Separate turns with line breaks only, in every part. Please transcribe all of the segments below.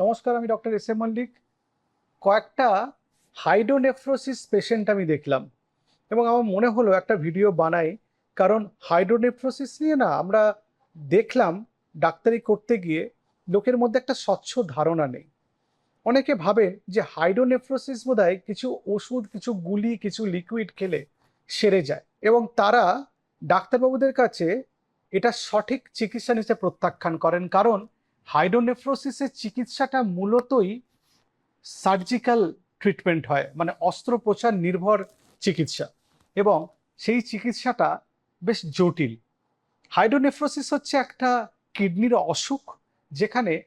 নমস্কার, আমি doctor S M Mallick. কয়েকটা হাইড্রোনেফ্রোসিস পেশেন্ট আমি দেখলাম এবং আমার মনে হলো একটা ভিডিও বানাই, কারণ হাইড্রোনেফ্রোসিস নিয়ে না আমরা দেখলাম ডাক্তারি করতে গিয়ে লোকের মধ্যে একটা স্বচ্ছ ধারণা নেই। অনেকে ভাবেন যে হাইড্রোনেফ্রোসিস বোধহয় কিছু ওষুধ, কিছু গুলি, কিছু লিকুইড খেলে সেরে যায় এবং তারা ডাক্তারবাবুদের কাছে এটা সঠিক চিকিৎসা নিতে প্রত্যাখ্যান করেন। কারণ হাইড্রোনেফ্রোসিসের চিকিৎসাটা মূলতই সার্জিক্যাল ট্রিটমেন্ট হয় মানে অস্ত্রোপচার নির্ভর চিকিৎসা। এবং সেই চিকিৎসাটা বেশ জটিল। হাইড্রোনেফ্রোসিস হচ্ছে একটা কিডনির অসুখ, যেখানে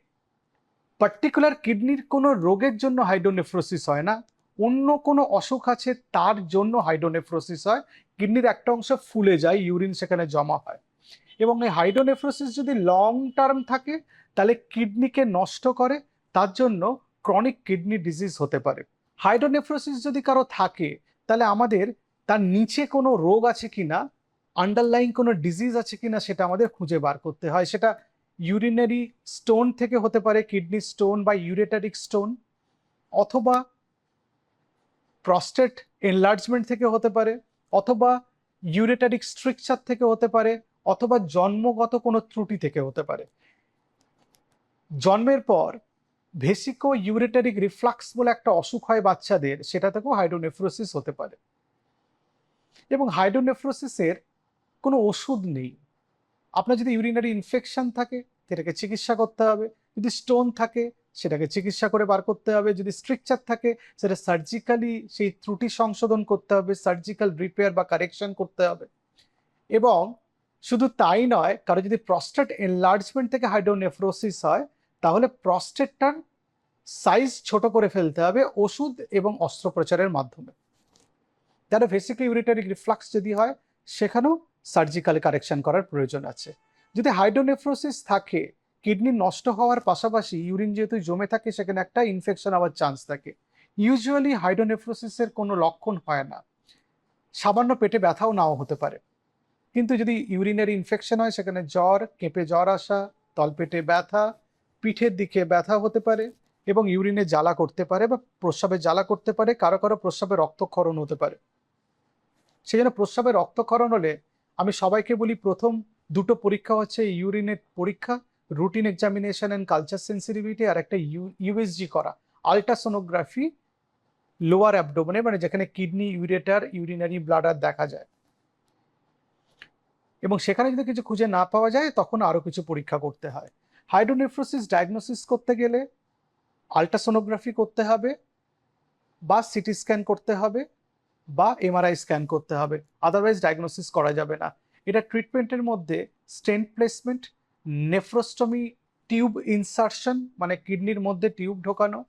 পার্টিকুলার কিডনির কোনো রোগের জন্য হাইড্রোনেফ্রোসিস হয় না। অন্য কোনো অসুখ আছে, তার জন্য হাইড্রোনেফ্রোসিস হয়। কিডনির একটা অংশ ফুলে যায়, ইউরিন সেখানে জমা হয়। এবং এই হাইড্রোনেফ্রোসিস যদি লং টার্ম থাকে তাহলে কিডনিকে নষ্ট করে, তার জন্য ক্রনিক কিডনি ডিজিজ হতে পারে। হাইড্রোনেফ্রোসিস যদি কারও থাকে, তাহলে আমাদের তার নিচে কোনো রোগ আছে কিনা আন্ডারলাইন কোনো ডিজিজ আছে কিনা সেটা আমাদের খুঁজে বার করতে হয়। সেটা ইউরিনারি স্টোন থেকে হতে পারে কিডনি স্টোন বা ইউরেটারিক স্টোন অথবা প্রস্টেট এনলার্জমেন্ট থেকে হতে পারে, অথবা ইউরেটারিক স্ট্রিকচার থেকে হতে পারে, অথবা জন্মগত কোনো ত্রুটি থেকে হতে পারে। জন্মের পর ভেসিকো ইউরেটারিক রিফ্লাক্স বলে একটা অসুখ হয় বাচ্চাদের, সেটা থেকেও হাইড্রোনেফ্রোসিস হতে পারে। এবং হাইড্রোনেফ্রোসিসের কোনো ওষুধ নেই। আপনার যদি ইউরিনারি ইনফেকশন থাকে, সেটাকে চিকিৎসা করতে হবে। যদি স্টোন থাকে, সেটাকে চিকিৎসা করে বার করতে হবে। যদি স্ট্রিকচার থাকে, সেটা সার্জিক্যালি সেই ত্রুটি সংশোধন করতে হবে, সার্জিক্যাল রিপেয়ার বা কারেকশন করতে হবে। এবং শুধু তাই নয়, কারও যদি প্রস্টেট এনলার্জমেন্ট থেকে হাইড্রোনেফ্রোসিস হয় তাহলে প্রস্টেটটার সাইজ ছোট করে ফেলতে হবে ওষুধ এবং অস্ত্রোপচারের মাধ্যমে। যারা ভেসিক্যালি ইউরিটারিক রিফ্লাক্স যদি হয়, সেখানেও সার্জিক্যাল কারেকশন করার প্রয়োজন আছে। যদি হাইড্রোনেফ্রোসিস থাকে কিডনি নষ্ট হওয়ার পাশাপাশি ইউরিন যেহেতু জমে থাকে, সেখানে একটা ইনফেকশন হওয়ার চান্স থাকে। ইউজুয়ালি হাইড্রোনেফ্রোসিসের কোনো লক্ষণ হয় না। সামান্য পেটে ব্যথাও নাও হতে পারে। কিন্তু যদি ইউরিনের ইনফেকশন হয়, সেখানে জ্বর, কেঁপে জ্বর আসা, তলপেটে ব্যথা পিঠের দিকে ব্যথা হতে পারে এবং ইউরিনে জ্বালা করতে পারে বা প্রস্রাবে জ্বালা করতে পারে, কারও কারও প্রস্রাবে রক্তক্ষরণ হতে পারে। সেই জন্য প্রস্রাবে রক্তক্ষরণ হলে আমি সবাইকে বলি প্রথম দুটো পরীক্ষা হচ্ছে ইউরিনের পরীক্ষা routine examination and culture sensitivity আর একটা ইউএসজি করা। আলট্রাসোনোগ্রাফি লোয়ার অ্যাবডোমেনে মানে যেখানে কিডনি ইউরেটার ইউরিনারি ব্লাডার দেখা যায়। এবং সেখানে যদি কিছু খুঁজে না পাওয়া যায়, তখন আরও কিছু পরীক্ষা করতে হয়। হাইড্রোনেফ্রোসিস ডায়াগনোসিস করতে গেলে আলট্রাসোনোগ্রাফি করতে হবে, বা সিটি স্ক্যান করতে হবে, বা এমআরআই স্ক্যান করতে হবে। আদারওয়াইজ ডায়াগনোসিস করা যাবে না। এটা ট্রিটমেন্টের মধ্যে stent placement, nephrostomy, tube insertion মানে কিডনির মধ্যে টিউব ঢোকানো,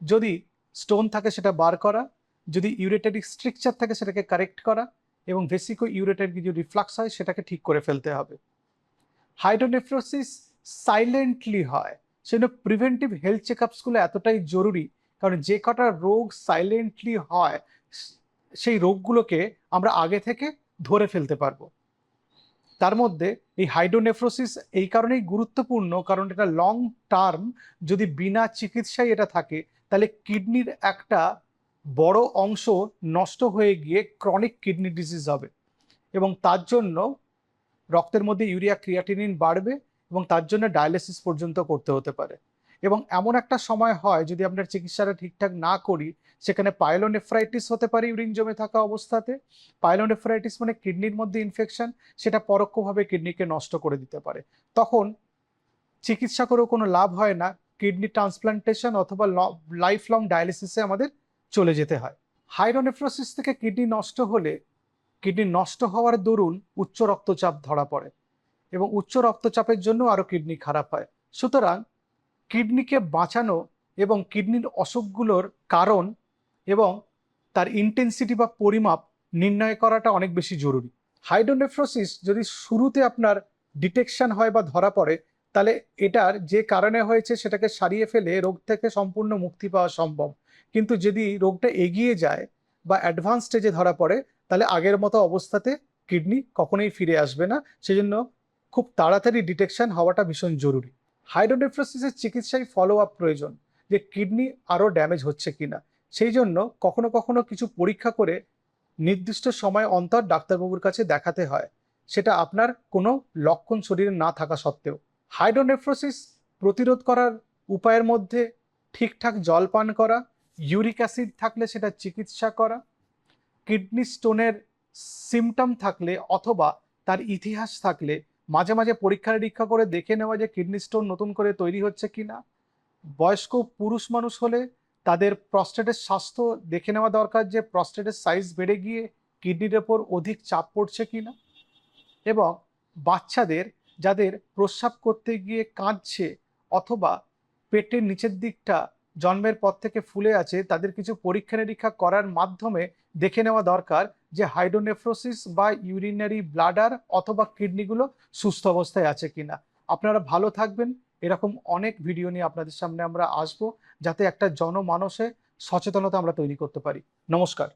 যদি স্টোন থাকে সেটা বার করা, যদি ইউরেটারিক স্ট্রিকচার থাকে সেটাকে কারেক্ট করা, এবং ভেসিকো ইউরেটারিক যদি রিফ্লাক্স হয় সেটাকে ঠিক করে ফেলতে হবে। হাইড্রোনেফ্রোসিস সাইলেন্টলি হয়। সেজন্য প্রিভেন্টিভ হেলথ চেক আপসগুলো এতটাই জরুরি, কারণ যে কটা রোগ সাইলেন্টলি হয়, সেই রোগগুলোকে আমরা আগে থেকে ধরে ফেলতে পারব। তার মধ্যে এই হাইড্রোনেফ্রোসিস এই কারণেই গুরুত্বপূর্ণ, কারণ এটা লং টার্ম যদি বিনা চিকিৎসায় এটা থাকে, তাহলে কিডনির একটা বড় অংশ নষ্ট হয়ে গিয়ে ক্রনিক কিডনি ডিজিজ হবে। এবং তার জন্য রক্তের মধ্যে ইউরিয়া ক্রিয়াটিনিন বাড়বে এবং তার জন্য ডায়ালিসিস পর্যন্ত করতে হতে পারে। এবং এমন একটা সময় হয় যদি আপনার চিকিৎসাটা ঠিকঠাক না করি, সেখানে পাইলোনেফ্রাইটিস হতে পারে ইউরিন জমে থাকা অবস্থাতে। পাইলোনেফ্রাইটিস মানে কিডনির মধ্যে ইনফেকশন সেটা পরোক্ষভাবে কিডনিকে নষ্ট করে দিতে পারে। তখন চিকিৎসা করেও কোনো লাভ হয় না, কিডনি ট্রান্সপ্লান্টেশন অথবা লাইফ লং ডায়ালিসিসে আমাদের চলে যেতে হয়। হাইরোনেফ্রোসিস থেকে কিডনি নষ্ট হলে কিডনি নষ্ট হওয়ার দরুন উচ্চ রক্তচাপ ধরা পড়ে এবং উচ্চ রক্তচাপের জন্য আরও কিডনি খারাপ হয়। সুতরাং কিডনিকে বাঁচানো এবং কিডনির অসুখগুলোর কারণ এবং তার ইন্টেন্সিটি বা পরিমাপ নির্ণয় করাটা অনেক বেশি জরুরি। হাইড্রোনেফ্রোসিস যদি শুরুতে আপনার ডিটেকশন হয় বা ধরা পড়ে, তাহলে এটার যে কারণে হয়েছে সেটাকে সারিয়ে ফেলে রোগ থেকে সম্পূর্ণ মুক্তি পাওয়া সম্ভব। কিন্তু যদি রোগটা এগিয়ে যায় বা অ্যাডভান্স স্টেজে ধরা পড়ে তাহলে আগের মতো অবস্থাতে কিডনি কখনোই ফিরে আসবে না। সেজন্য খুব তাড়াতাড়ি ডিটেকশন হওয়াটা ভীষণ জরুরি। হাইড্রোনেফ্রোসিসের চিকিৎসায় ফলো আপ প্রয়োজন যে কিডনি আরও ড্যামেজ হচ্ছে কিনা। সেই জন্য কখনো কখনো কিছু পরীক্ষা করে নির্দিষ্ট সময় অন্তর ডাক্তারবাবুর কাছে দেখাতে হয়। সেটা আপনার কোনো লক্ষণ শরীরে না থাকা সত্ত্বেও। হাইড্রোনেফ্রোসিস প্রতিরোধ করার উপায়ের মধ্যে ঠিকঠাক জল পান করা, ইউরিক অ্যাসিড থাকলে সেটা চিকিৎসা করা কিডনি স্টোনের সিমটম থাকলে অথবা তার ইতিহাস থাকলে মাঝে মাঝে পরীক্ষা নিরীক্ষা করে দেখে নেওয়া যে কিডনি স্টোন নতুন করে তৈরি হচ্ছে কি না বয়স্ক পুরুষ মানুষ হলে তাদের প্রস্টেটের স্বাস্থ্য দেখে নেওয়া দরকার যে প্রস্টেটের সাইজ বেড়ে গিয়ে কিডনির ওপর অধিক চাপ পড়ছে কি না এবং বাচ্চাদের যাদের প্রস্রাব করতে গিয়ে কাঁদছে অথবা পেটের নিচের দিকটা জন্মের পর থেকে ফুলে আছে, তাদের কিছু পরীক্ষা নিরীক্ষা করার মাধ্যমে দেখে নেওয়া দরকার যে হাইড্রোনেফ্রোসিস বা ইউরিনারি ব্লাডার অথবা কিডনিগুলো সুস্থ অবস্থায় আছে কিনা। আপনারা ভালো থাকবেন। এরকম অনেক ভিডিও নিয়ে আপনাদের সামনে আমরা আসব, যাতে একটা জনমানসে সচেতনতা আমরা তৈরি করতে পারি। নমস্কার।